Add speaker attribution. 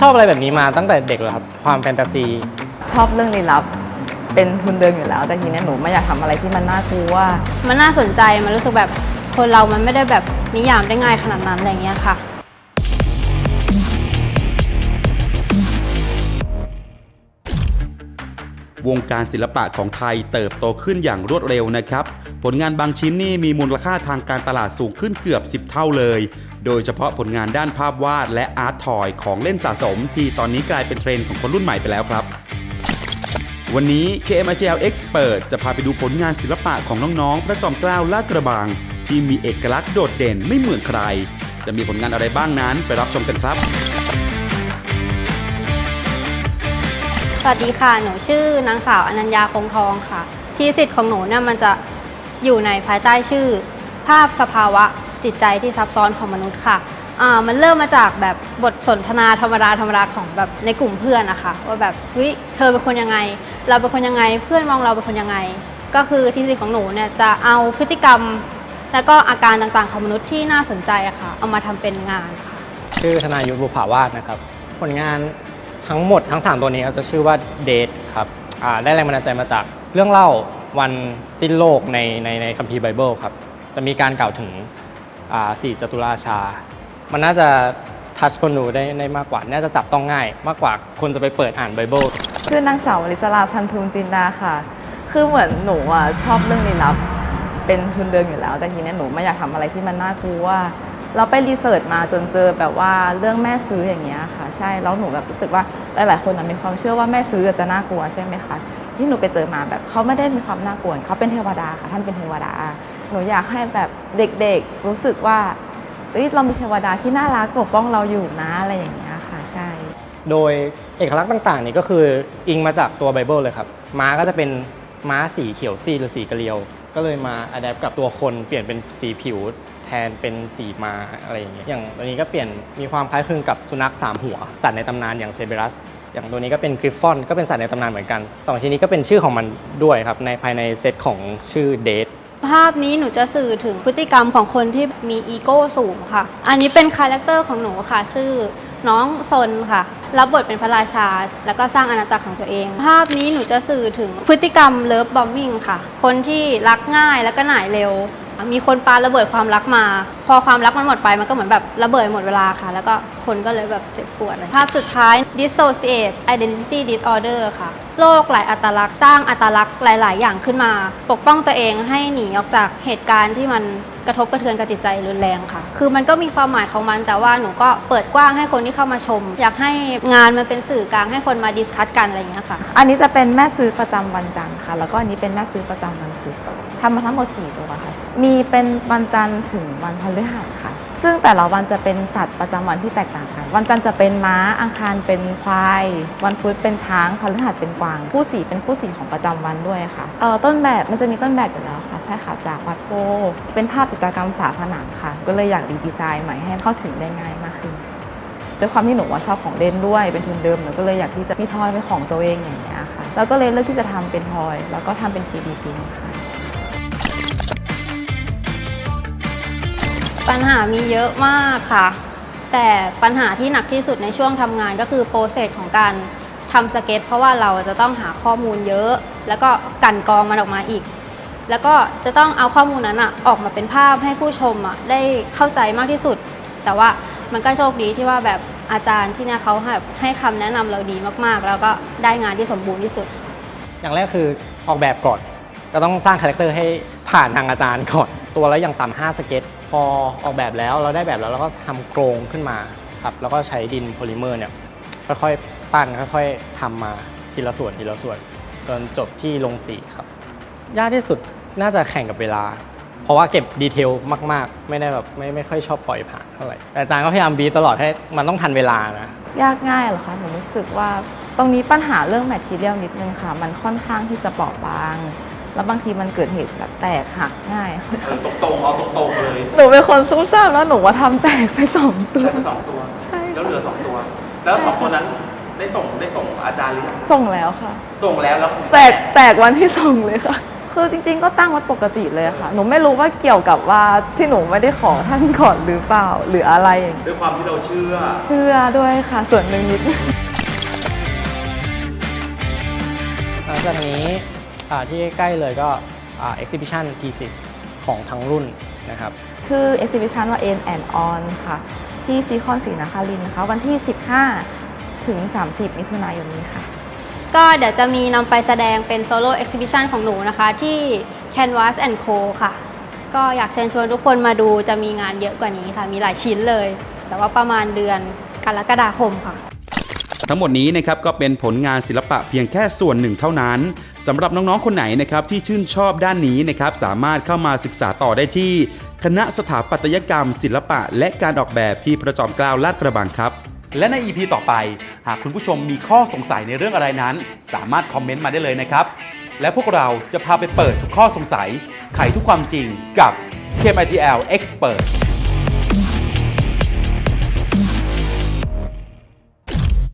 Speaker 1: ชอบอะไรแบบนี้มาตั้งแต่เด็กเลยครับ ความแฟนตาซี
Speaker 2: ชอบเรื่องลี้ลับ เป็นทุนเดิมอยู่แล้ว แต่ทีเนี้ยหนูไม่อยากทำอะไรที่มันน่ากลัว
Speaker 3: มันน่าสนใจ มันรู้สึกแบบคนเรามันไม่ได้แบบนิยามได้ง่ายขนาดนั้นอะไรเงี้ยค่ะ
Speaker 4: วงการศิลปะของไทยเติบโตขึ้นอย่างรวดเร็วนะครับ ผลงานบางชิ้นนี่มีมูลค่าทางการตลาดสูงขึ้นเกือบ 10 เท่าเลย โดยเฉพาะผลงานด้านภาพวาดและอาร์ตทอยของเล่นสะสม ที่ตอนนี้กลายเป็นเทรนด์ของคนรุ่นใหม่ไปแล้วครับ วันนี้ KMIGL Expert จะพาไปดูผลงานศิลปะของน้องๆ พระจอมเกล้าลาดกระบัง ที่มีเอกลักษณ์โดดเด่นไม่เหมือนใคร จะมีผลงานอะไรบ้างนั้นไปรับชมกันครับ
Speaker 3: สวัสดีค่ะ หนูชื่อนางสาวอนัญญาคงทองค่ะ ที่สิทธิ์ของหนูเนี่ยมันจะอยู่ในภายใต้ชื่อ ภาพสภาวะจิตใจที่ซับซ้อนของมนุษย์ค่ะอ่ามันเริ่มมาจากแบบบทสนทนาธรรมดาธรรมดาของแบบในกลุ่มเพื่อนนะคะว่าแบบเฮ้ยเธอเป็นคนยังไง เราเป็นคนยังไง เพื่อนมองเราเป็นคนยังไง ก็คือที่สิทธิ์ของหนูเนี่ยจะเอาพฤติกรรม และก็อาการต่างๆของมนุษย์ที่น่าสนใจอะค่ะ เอามาทำเป็นงานค่ะ
Speaker 1: ชื่อธนายุทธบุภาวาสนะครับ ผลงาน ทั้งหมดทั้ง 3 ตัวนี้ครับจะชื่อว่าเดทครับได้แรงบันดาลใจมาจากเรื่องเล่าวันสิ้นโลกในในในคัมภีร์ไบเบิลครับ จะมีการกล่าวถึงสี่จตุราชา มันน่าจะทัชคนดูได้ได้มากกว่า น่าจะจับต้องง่าย มากกว่าคนจะไปเปิดอ่านไบเบิล
Speaker 2: ชื่อนางสาวลิศราพันธุนจินดาค่ะ คือเหมือนหนูอะชอบเรื่องลี้ลับ เป็นทุนเดิมอยู่แล้ว แต่ทีนี้หนูไม่อยากทำอะไรที่มันน่ากลัว เราไปรีเสิร์ชมาจนเจอแบบว่าเรื่องแม่ซื้ออย่างเงี้ยค่ะ ใช่แล้วหนูแบบรู้สึกว่าหลายๆคนนะมีความเชื่อว่าแม่ซื้อจะน่ากลัวใช่ไหมคะที่หนูไปเจอมาแบบเขาไม่ได้มีความน่ากลัวเขาเป็นเทวดาค่ะท่านเป็นเทวดา หนูอยากให้แบบเด็กๆรู้สึกว่าเอ้ยเรามีเทวดาที่น่ารักปกป้องเราอยู่นะอะไรอย่างเงี้ยค่ะใช่
Speaker 1: โดยเอกลักษณ์ต่างๆนี่ก็คืออิงมาจากตัวไบเบิลเลยครับม้าก็จะเป็นม้าสีเขียวซีดหรือสีกระเรียว ก็เลยมาอัดแอปกับตัวคนเปลี่ยนเป็นสีผิว แทนเป็นสีมาอะไรอย่างเงี้ยอย่างตัวนี้ก็เปลี่ยนมีความคล้ายคลึงกับสุนัขสามหัว สัตว์ในตำนานอย่างเซเบรัสอย่างตัวนี้ก็เป็นกริฟฟอนก็เป็นสัตว์ในตำนานเหมือนกันสองชิ้นนี้ก็เป็นชื่อของมันด้วยครับในภายในเซตของชื่อเดท
Speaker 3: ภาพนี้หนูจะสื่อถึงพฤติกรรมของคนที่มีอีโก้สูงค่ะ อันนี้เป็นคาแรคเตอร์ของหนูค่ะ ชื่อน้องซนค่ะ รับบทเป็นพระราชา แล้วก็สร้างอาณาจักรของตัวเอง ภาพนี้หนูจะสื่อถึงพฤติกรรมเลิฟบอมบิงค่ะ คนที่รักง่ายแล้วก็หน่ายเร็ว มีคนปาระเบิดความรักมา พอความรักมันหมดไปมันก็เหมือนแบบระเบิดหมดเวลาค่ะ แล้วก็คนก็เลยแบบเจ็บปวดเลยภาพสุดท้าย dissociate identity disorder ค่ะโรคหลายอัตลักษณ์สร้างอัตลักษณ์หลาย ๆ อย่างขึ้นมา ปกป้องตัวเองให้หนีออกจากเหตุการณ์ที่มันกระทบกระเทือนกับจิตใจรุนแรงค่ะ คือมันก็มีความหมายของมันแต่ว่าหนูก็เปิดกว้างให้คนที่เข้ามาชม อยากให้งานมันเป็นสื่อกลางให้คนมาดิสคัตกันอะไรอย่างเงี้ยค่ะ
Speaker 2: อันนี้จะเป็นแม่ซื้อประจำวันจันทร์ค่ะ แล้วก็อันนี้เป็นแม่ซื้อประจำวันพุธทำมาทั้งหมด4ตัวค่ะ มีเป็นวันจันทร์ถึงวันพฤหัสค่ะ ซึ่งแต่ละวันจะเป็นสัตว์ประจำวันที่แตกต่างกัน วันจันทร์จะเป็นม้า อังคารเป็นควาย วันพุธเป็นช้างพฤหัสเป็นกวาง ผู้สีเป็นผู้สีของประจำวันด้วยค่ะ เอ่อต้นแบบมันจะมีต้นแบบอยู่แล้วค่ะ ใช่ค่ะจากวัดโพเป็นภาพจิตรกรรมฝาผนังค่ะ ก็เลยอยากรีดีไซน์ใหม่ให้เข้าถึงได้ง่ายมากขึ้นด้วยความที่หนูว่าชอบของเล่นด้วยเป็นทุนเดิมหนูก็เลยอยากที่จะมีทอยเป็นของตัวเองอย่างเงี้ยค่ะ แล้วก็เลยเลือกที่จะทำเป็นทอย แล้วก็ทำเป็น 3D print ค่ะ
Speaker 3: ปัญหามีเยอะมากค่ะ แต่ปัญหาที่หนักที่สุดในช่วงทำงานก็คือโปรเซสของการทำสเก็ต เพราะว่าเราจะต้องหาข้อมูลเยอะ แล้วก็กั่นกรองมันออกมาอีก แล้วก็จะต้องเอาข้อมูลนั้นอะออกมาเป็นภาพให้ผู้ชมอะได้เข้าใจมากที่สุด แต่ว่ามันก็โชคดีที่ว่าแบบอาจารย์ที่เนี่ยเขาให้ให้คำแนะนำเราดีมากๆ แล้วก็ได้งานที่สมบูรณ์ที่สุด
Speaker 1: อย่างแรกคือออกแบบก่อนก็ต้องสร้างคาแรคเตอร์ให้ ผ่านทางอาจารย์ก่อนตัวละอย่างต่ำ5สเก็ต พอออกแบบแล้วเราได้แบบแล้วเราก็ทำโครงขึ้นมาครับแล้วก็ใช้ดินโพลิเมอร์เนี่ยค่อยๆปั้นค่อยๆทำมาทีละส่วนทีละส่วนจนจบที่ลงสีครับ ยากที่สุดน่าจะแข่งกับเวลา เพราะว่าเก็บดีเทลมาก ๆ ไม่ได้แบบไม่ไม่ค่อยชอบปล่อยผ่านเท่าไหร่แต่อาจารย์ก็พยายามบีตลอดให้มันต้องทันเวลานะ
Speaker 2: ยากง่ายเหรอคะหนูรู้สึกว่าตรงนี้ปัญหาเรื่องแมททีเรียลนิดนึงค่ะ มันค่อนข้างที่จะเปราะบาง แล้วบางทีมันเกิดเหตุแบบแตกหักง่าย
Speaker 4: ตรงๆเอาตรงๆเลย
Speaker 2: หนูเป็นคนซุ่มซ่ามแล้วหนูว่าทำแตกไปสองตัว
Speaker 5: ใช้ไปสองตัว
Speaker 2: ใช่
Speaker 5: แล้วเหลือสองตัว แล้วสองตัวนั้นได้ส่งได้ส่งอาจารย์หรือยัง
Speaker 2: ส่งแล้วค่ะ
Speaker 5: ส่งแล้วแล้ว
Speaker 2: แตกแตกวันที่ส่งเลยค่ะคือจริงๆ ก็ตั้งไว้ปกติเลยอะค่ะ หนูไม่รู้ว่าเกี่ยวกับว่าที่หนูไม่ได้ขอท่านก่อนหรือเปล่าหรืออะไรอย่างเงี้ย
Speaker 5: ด้วยความที่เราเชื่อ
Speaker 2: เชื่อด้วยค่ะ ส่วนหนึ่งนิด
Speaker 1: หลังจากนี้อ่า ที่ใกล้ๆเลยก็อ่า exhibition T6 ของทั้งรุ่นนะครับ
Speaker 2: ชื่อ exhibition ว่า N and On ค่ะ ที่ซีคอนศรีนครินทร์นะคะ วันที่ 15 ถึง 30 มิถุนายนนี้ค่ะ
Speaker 3: ก็เดี๋ยวจะมีนำไปแสดงเป็นโซโล่เอ็กซิบิชันของหนูนะคะ ที่ Canvas and Co ค่ะ ก็อยากเชิญชวนทุกคนมาดูจะมีงานเยอะกว่านี้ค่ะ มีหลายชิ้นเลย แต่ว่าประมาณเดือนกรกฎาคมค่ะ
Speaker 4: ทั้งหมดนี้นะครับก็เป็นผลงานศิลปะเพียงแค่ส่วนหนึ่งเท่านั้นสำหรับน้องๆคนไหนนะครับที่ชื่นชอบด้านนี้นะครับสามารถเข้ามาศึกษาต่อได้ที่ คณะสถาปัตยกรรม ศิลปะ และการออกแบบที่พระจอมเกล้าลาดกระบังครับ
Speaker 5: และใน EP ต่อไป หากคุณผู้ชมมีข้อสงสัยในเรื่องอะไรนั้น สามารถคอมเมนต์มาได้เลยนะครับ และพวกเราจะพาไปเปิดทุกข้อสงสัย ไขทุกความจริงกับ KMITL Expert